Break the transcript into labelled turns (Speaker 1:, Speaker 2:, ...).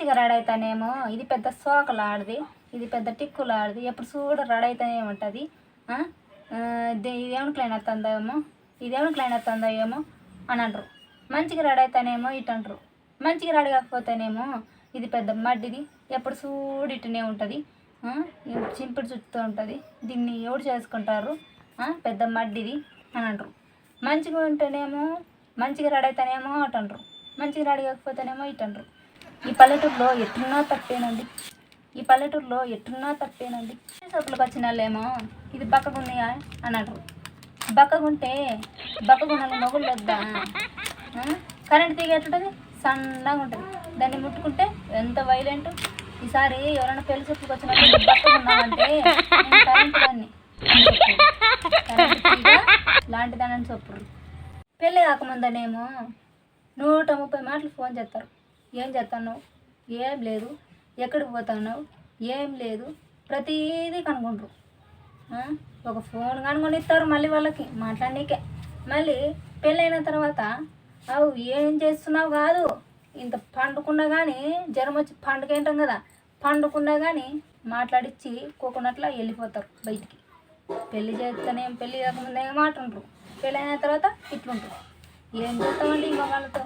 Speaker 1: మంచిగా రెడీ అవుతానేమో ఇది పెద్ద సోకలాడిది ఆడది ఇది పెద్ద టిక్కులాడిది ఆడది ఎప్పుడు చూడ రెడీ అవుతానే ఉంటుంది ఇది ఏమైనా క్లైన్ అవుతుందేమో ఏమో ఇది ఏమైనా క్లైన్ అవుతుందేమో ఏమో అని అంటారు. మంచిగా రెడీ అవుతానేమో ఇటు అంటారు. మంచిగా రెడీ కాకపోతేనేమో ఇది పెద్ద మడ్డిది ఎప్పుడు చూడు ఇటునే ఉంటుంది చింపిడి చుట్టూ ఉంటుంది దీన్ని ఎవడు చేసుకుంటారు పెద్ద మడ్డిది అని అంటారు. మంచిగా ఉంటేనేమో మంచిగా రెడీ అవుతానేమో అటు అంటారు. మంచిగా రెడీ కాకపోతేనేమో ఇటు అంటారు. ఈ పల్లెటూరులో ఎట్టున్నా తప్పేనండి. ఈ పల్లెటూరులో ఎట్టున్నా తప్పేనండి. సొప్పులకు వచ్చిన వాళ్ళేమో ఇది బక్కగుంది అన్నాడు బక్కగుంటే బక్కగుండాలి మొగుళ్ళు వద్దా కరెంట్ తీగ ఎట్లుంటుంది? సన్నగా ఉంటుంది దాన్ని ముట్టుకుంటే ఎంత వైలెంట్? ఈసారి ఎవరైనా పెళ్ళి చెప్పులకు వచ్చినప్పుడు బక్కగున్నామంటే కరెంట్ దాన్ని చెప్పురు. లాంటిదానని చెప్పురు పెళ్ళి కాకముందనేమో నూట ముప్పై మాటలు ఫోన్ చేస్తారు. ఏం చేస్తున్నావు ఏం లేదు. ఎక్కడికి పోతున్నావు? ఏం లేదు. ప్రతిదీ కనుక్కుంటారు. ఒక ఫోన్ కనుక్కొని ఇస్తారు మళ్ళీ వాళ్ళకి. మాట్లాడనీకే. మళ్ళీ పెళ్ళైన తర్వాత అవు ఏం చేస్తున్నావు కాదు? ఇంత పండుకున్నా కానీ జ్వరం వచ్చి పండుకేంటాం కదా? పండుకున్నా కానీ మాట్లాడిచ్చి కోకున్నట్లా వెళ్ళిపోతారు బయటికి. పెళ్ళి చేస్తేనే పెళ్ళి కాకముందే మాట ఉంటారు పెళ్ళైన తర్వాత ఇట్లుంటారు. ఏం చేస్తామండి ఇంకా వాళ్ళతో?